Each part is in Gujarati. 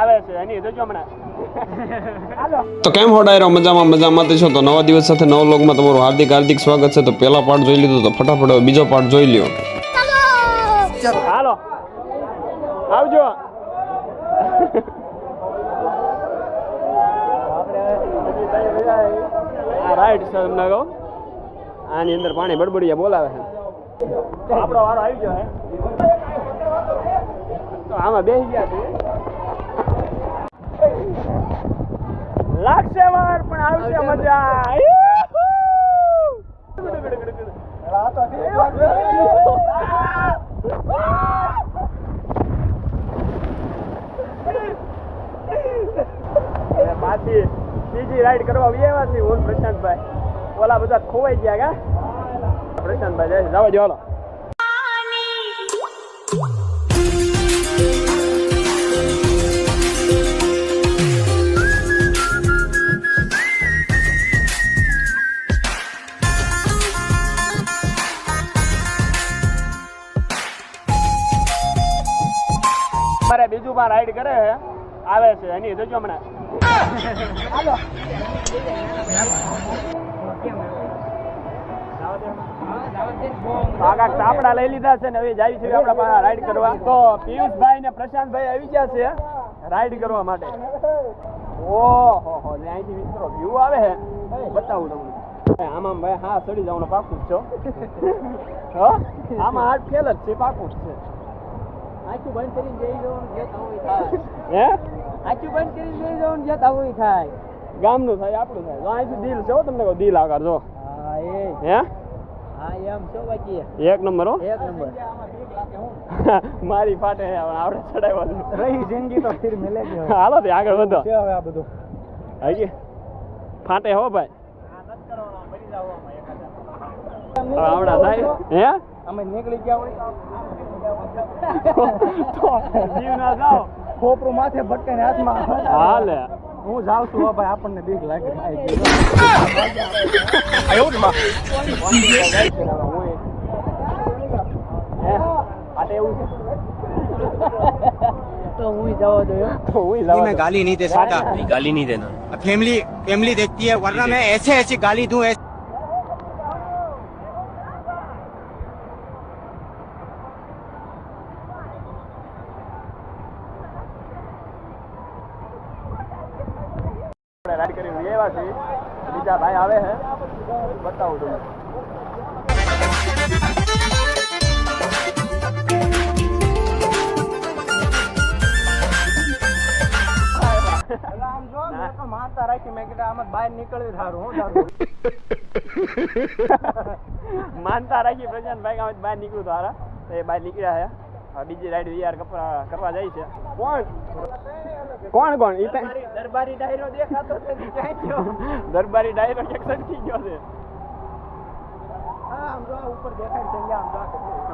આવે છે એની જોજો હમણાં. તો કેમ હો ડાયરો મજામાં મજામાં. તે છો તો નવા દિવસ સાથે નવા લોગમાં તમારું હાર્દિક હાર્દિક સ્વાગત છે. તો પહેલા પાર્ટ જોઈ લીધો તો ફટાફટ બીજો પાર્ટ જોઈ લ્યો. હાલો. આવજો. રાઈટ સર તમને કહું. આની અંદર પાણી બડબડિયા બોલાવે છે. આપણો વારો આવી ગયો હે. તો આમાં બેસી ગયા છે. લાગશે વાર પણ આવશે મજા. પાછી બીજી રાઈડ કરવા આવ્યા છે હું પ્રશાંતભાઈ. ઓલા બધા ખોવાઈ ગયા કા? પ્રશાંતભાઈ જાય. જવા દો આવે છે, એની જોજો હમણાં. ને પ્રશાંતભાઈ આવી ગયા છે રાઈડ કરવા માટે. ઓહો, હો અહીંથી મિત્રો વ્યૂ આવે છે બતાવું તમને. આમાં ભાઈ હા ચડી જવાનું પાકું છો. આમાં હાથ ફેલ છે, પાકું છે. આખું બંધ કરી જઈ જવાનું જે થવું થાય. હે? આખું બંધ કરીને જઈ જવાનું જે થવું થાય. ગામનું થાય આપણું થાય. જો અહીંથી દિલ છે તમને કહું દિલ આકાર જો. હા એ. હે? હા એમ છો બાકી. એક નંબર હો. એક નંબર. મારી પાટે આવડે ચડાવ્યો રહી જિંદગી તો ફીર મિલે હાલો તે આગળ વધો. છે હવે આ બધું. હાજી. ફાટે હો ભાઈ. આવડા થાય. હે? અમે નીકળી ગયા હોય તો. જીવ ના જાઓ ખોપરું માથે ભટકે ને હાથમાં હાલે હું જાઉં છું હો ભાઈ આપણને બીક લાગે હે ફાટે એવું છે તો હું જવા દો તો હું જવા मैं દઉં. गाली नहीं दे सकता गाली नहीं देना फैमिली फैमिली देखती है वरना मैं ऐसे ऐसी गाली दूं ऐसे બતાવું તમને. આમ મારતા રાખી મેં કીધું આમાં બહાર નીકળવી સારું હું તારું માનતા રાખી પ્રશાંતભાઈ ગામ બહાર નીકળ્યું તો હારા. એ બહાર નીકળ્યા છે બીજી રાઈડ વીઆર કરવા જાય છે. કોણ? કોણ કોણ? ઈ દરબારી ડાયરો દેખાતો છે ક્યાંય ગયો? દરબારી ડાયરો એકસઠ થઈ ગયો છે. આમ જો ઉપર દેખાય છે આમ જો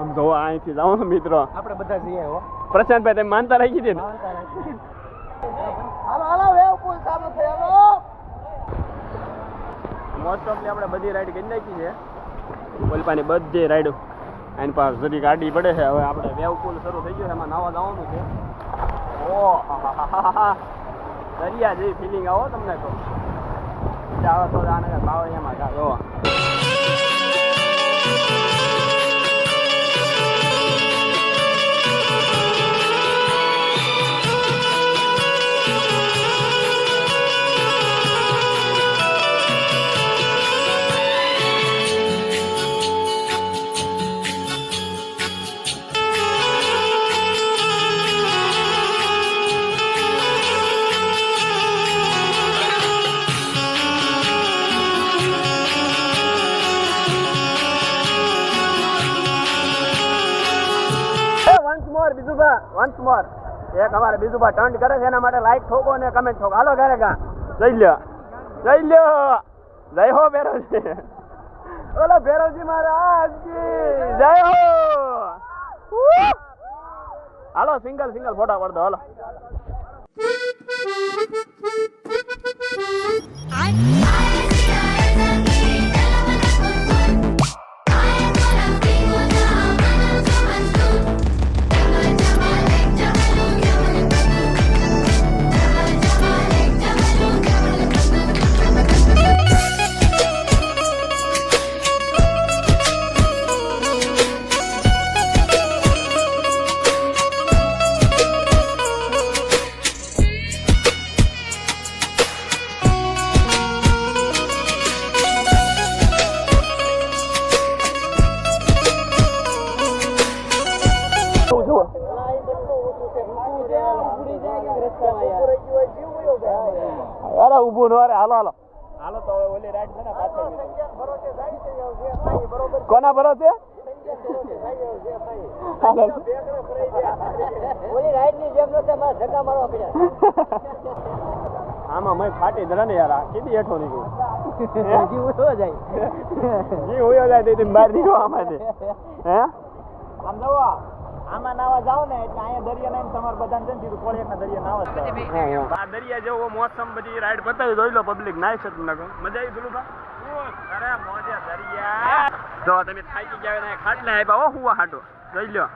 આમ જો અહીંથી જવાનું મિત્રો. આપણે બધા જઈએ હો. પ્રશાંતભાઈ તમે માનતા રાખી દે ને. માનતા રાખી. હાલો હાલો વેવ પુલ ચાલુ હાલો. મોસ્ટ ઓફલી આપણે બધી રાઈડ કરી નાખી છે. બોલપાની બધી રાઈડ એની પાસે જરી ગાડી પડે છે. હવે આપણે વેવ પુલ શરૂ થઈ ગયો છે. એમાં નાવા જવાનું છે. ઓ દરિયા જેવી ફિલિંગ આવો તમને મજા આવે તો આને બાવળિયામાં જા મોર બીજુભા વન્સ મોર એક અમારે બીજુભા ટર્ન કરે છે, એના માટે લાઈક ઠોકો અને કમેન્ટ ઠોકો. હાલો ઘરે કા? જઈ લ્યો. જઈ લ્યો. જય હો ભેરવજી ઓલો ભેરવજી મહારાજ જય હો. હાલો સિંગલ સિંગલ ફોટા પડદો હાલો. અરે ઊભું નો રે હાલો હાલો. હાલો તો હવે ઓલી રાઈડ છે ને પાછળ કોના ભરો છે ઓલી ની જેમ નહોતા મારે ધક્કા મારવા પડ્યા. આમાં મેં ફાટી ધરે ને યાર આ કીધી હેઠો નીકળ્યું જાય. જી હોયો જાય બહાર નીકળો આમાંથી. હે? આમ જવો આમાં નાવા જાવ ને એટલે અહીંયા દરિયા નહીં તમારે બધાને છે ને સીધું કોળિયાકના દરિયા નાવા આ દરિયા જેવો મોસમ બધી રાઈડ પતાવી જોઈ લો પબ્લિક નાઈ છે તમને કહું. મજા આવી ધુલુભા અરે મોજે દરિયા. જો તમે થાકી ગયા ને ખાટલે આપ્યા હો હુવા હાટો. જોઈ લ્યો.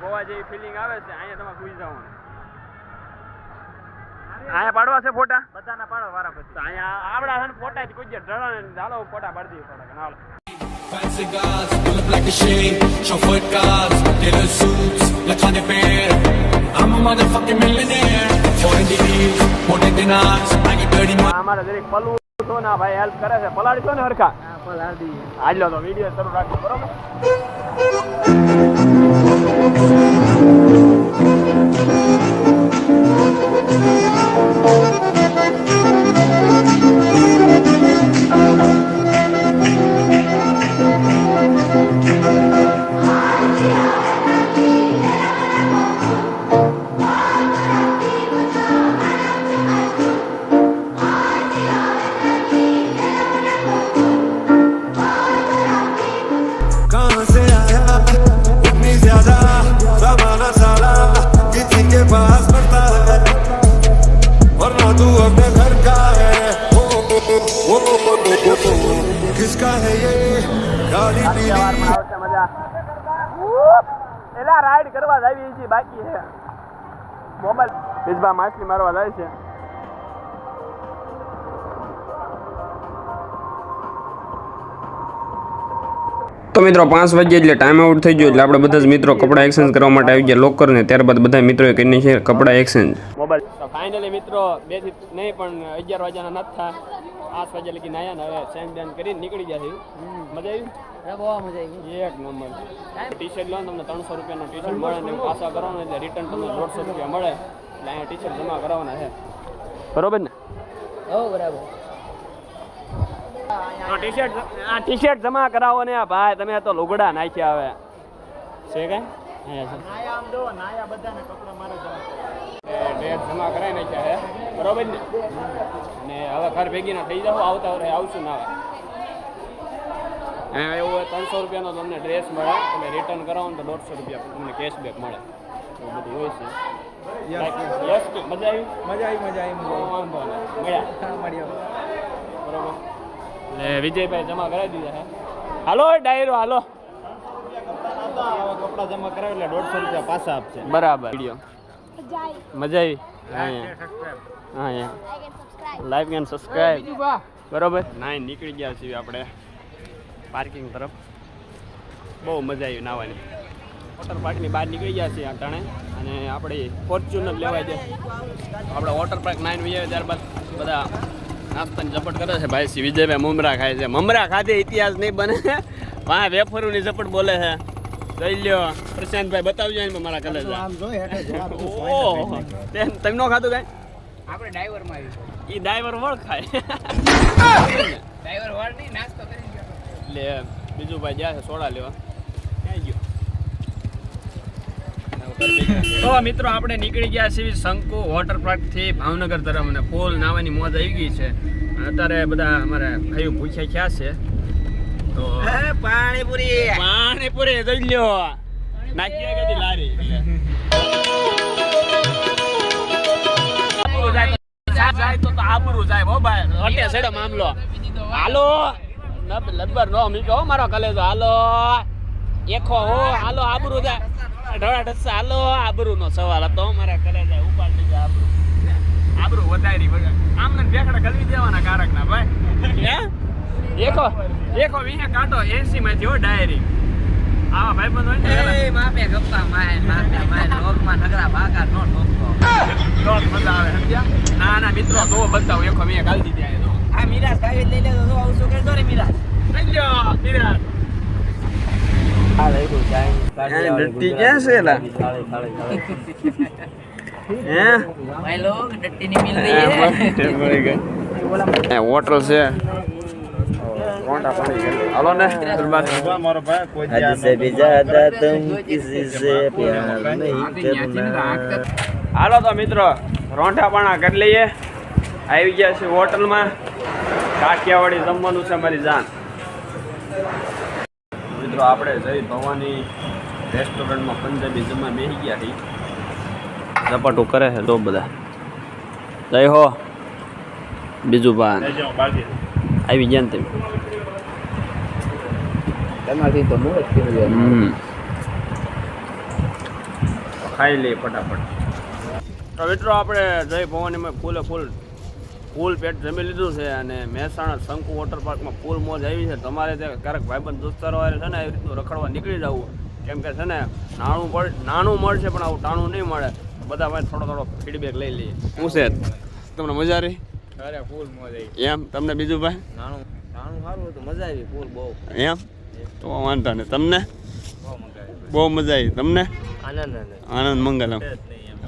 ગોવા જેવી ફિલિંગ આવે છે અહીંયા તમે સુઈ જાવ અહીંયા પાડવા છે ફોટા? બધાના પાડવા વારા પછી. અહીંયા આવડા છે ને ફોટા જ કોઈ ને ચાલો ફોટા પાડી દઈએ હાલો. અમારે જરીક પલવું છો ને આ ભાઈ હેલ્પ કરે છે પલાળી છો ને હરખા હાલો તો વીડિયો શરૂ રાખજો બરોબર એલા રાઈડ કરવા જાવી છે બાકી છે મોબાઈલ. બીજબા માછલી મારવા જાય છે. તો મિત્રો પાંચ વાગે એટલે ટાઈમ આઉટ થઈ ગયો એટલે આપણે બધા જ મિત્રો કપડાં એક્સચેન્જ કરવા માટે આવી ગયા લોકર ને ત્યારબાદ બધા મિત્રોએ કરીને છે કપડાં એક્સચેન્જ મોબાઈલ. તો ફાઇનલી મિત્રો બેથી નહીં પણ અગિયાર વાગ્યાના નથી થા પાંચ વાગ્યા લગી નાયા ને હવે સેન બેન કરીને નીકળી ગયા છે મજા આવી? બહુ મજા આવી એક નંબર. ટી શર્ટ લો તમને ત્રણસો રૂપિયાનો ટી શર્ટ મળે ને પાછા કરવાનું એટલે રિટર્ન તમને દોઢસો રૂપિયા મળે. એટલે અહીંયા ટી શર્ટ જમા કરાવવાના છે. બરોબર ને? હો બરાબર. ટી શર્ટ આ ટી શર્ટ જમા કરાવો ને ભાઈ તમે તો લુગડા નાખ્યા હવે. છે કઈ? નાયા આમ જો કપડા મારે જવા એ ડ્રેસ જમા કરાવી નાખ્યા છે. બરોબર ને? અને હવે ઘર ભેગીના થઈ જાવ આવતા વર્ષે આવશું ના હવે એવું હોય ત્રણસો રૂપિયાનો તમને ડ્રેસ મળે. તમે રિટર્ન કરાવો ને તો દોઢસો રૂપિયા તમને કેશબેક મળે. એવું બધું હોય છે. યસ કે મજા આવી? મજા આવી મજા આવી વાંધો મળ્યો. બરોબર. એટલે વિજયભાઈ જમા કરાવી દીધા હે હાલો ડાયરો હાલો. કપડા જમા કરાવે એટલે દોઢસો રૂપિયા પાછા આપશે બરાબર. વીડિયો મજા આવી. હા હા લાઈક એન્ડ સબસ્ક્રાઈબ બરોબર? ના નીકળી ગયા છીએ આપણે પાર્કિંગ તરફ. બહુ મજા આવી નાવાની. વોટર પાર્કની બહાર નીકળી ગયા છીએ અટાણે અને આપણે ફોર્ચ્યુનર લેવાય છે. આપણે વોટર પાર્ક નાઈન વીએ ત્યારબાદ બધા નાસ્તાની ઝપટ કરે છે. ભાઈ શ્રી વિજયભાઈ મમરા ખાય છે. મમરા ખાધે ઇતિહાસ નહીં બને. વાહ વેફરોની ઝપટ બોલે છે. જોઈ લ્યો. પ્રશાંતભાઈ બતાવજો ને મારા કલે ઓહ. તેમ તમે નો ખાધું કાંઈ? આપણે ડ્રાઈવરમાં આવી. ઈ ડ્રાઈવર વળ ખાય. ડ્રાઈવર વળ નહીં નાસ્તો કરી ગયો એટલે બીજું ભાઈ જ્યાં છે સોડા લેવા. ક્યાં ગયો? તો મિત્રો આપણે નીકળી ગયા છીએ શંકુ વોટર પાર્કથી ભાવનગર તરફ અને ફૂલ નાવાની મોજ આવી ગઈ છે. અત્યારે બધા અમારે ભાઈઓ ભૂખ્યા ક્યાં છે. તો પાણીપુરી. પાણીપુરી જોઈ લ્યો. નાખી કદી લારી. આબરૂ જાય તો- જાય તો જાય હો ભાઈ. અટે સેડો મામલો. હાલો. લબ્બર નો મીકો હો મારો કલેજો. હાલો. એખો હો. હાલો આબરૂ જાય ઢળા ઢસા. હાલો આબરૂ નો સવાલ હતો મારા કલેજા ઉપાડ લીધા આબરૂ. આબરૂ વધારી વગર. આમ ને ભેખડા ગલવી દેવાના કારક ના ભાઈ. હે? એકો એકો વીહે કાંટો 80 માંથી હો ડાયરી. આવા ભાઈબંધ હોય ને એ માપે ગપ્પા માય માપે માય લોકમાં નગરા ભાગા નો ઠોકતો ડોટ મજા આવે સમજ્યા? ના ના મિત્રો તો બતાવ એકો વીહે કાલ દીધી આયો તો. આ મીરા કાવી લઈ લેતો તો આવું શું કરતો રે મિરાજ. અલ્યો મિરાજ? ડટ્ટી હોટલ છે. हद से भी ज्यादा तुम किसी से प्यार नहीं करना હાલો તો મિત્રો રોંઠા પાણા કરી લઈએ આવી ગયા છે હોટલમાં કાઠિયાવાડી જમવાનું છે મારી જાન મિત્રો આપણે જઈ ભવાની રેસ્ટોરન્ટમાં પંજાબી જમવા બેસી ગયા છીએ ઝપાટું કરે છે તો બધા જય હો બીજું પાન આવી ગયા ને તમે તમારી તો બહુ જ કર્યું ખાઈ લઈએ ફટાફટ. તો મિત્રો આપણે જય ભવાનીમાં ફૂલે ફૂલ ફૂલ પેટ જમી લીધું છે અને મહેસાણા શંકુ વોટર પાર્કમાં ફૂલ મોજ આવી છે. તમારે તે ક્યારેક ભાઈબંધ દોસ્તારો વાળે છે ને એવી રીતનું રખડવા નીકળી જવું. કેમ કે છે ને નાણું પડ નાનું મળશે પણ આવું ટાણું નહીં મળે. બધા ભાઈ થોડો થોડો ફીડબેક લઈ લઈએ. હું છે? તમને મજા રહી અરે ફૂલ મોજ આવી. એમ? તમને બીજું ભાઈ? નાણું નાણું સારું હતું. મજા આવી ફૂલ બહુ. એમ? તો વાંધો નહીં. તમને? બહુ મજા આવી. તમને? આનંદ આનંદ મંગલમ.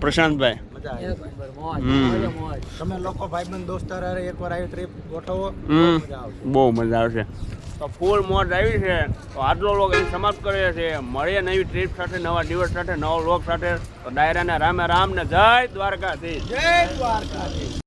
પ્રશાંતભાઈ. હમ. તમે લોકો ભાઈબંધ દોસ્તાર એકવાર આવી ટ્રીપ ગોઠવો. હમ. બહુ મજા આવશે. તો ફૂલ મોજ આવી છે. તો આટલો લોક અહીં સમાપ્ત કરીએ છીએ. મળીએ નવી ટ્રીપ સાથે નવા દિવસ સાથે નવા લોક સાથે. તો ડાયરાને રામે રામ ને જય દ્વારકાથી જય દ્વારકાધીશ.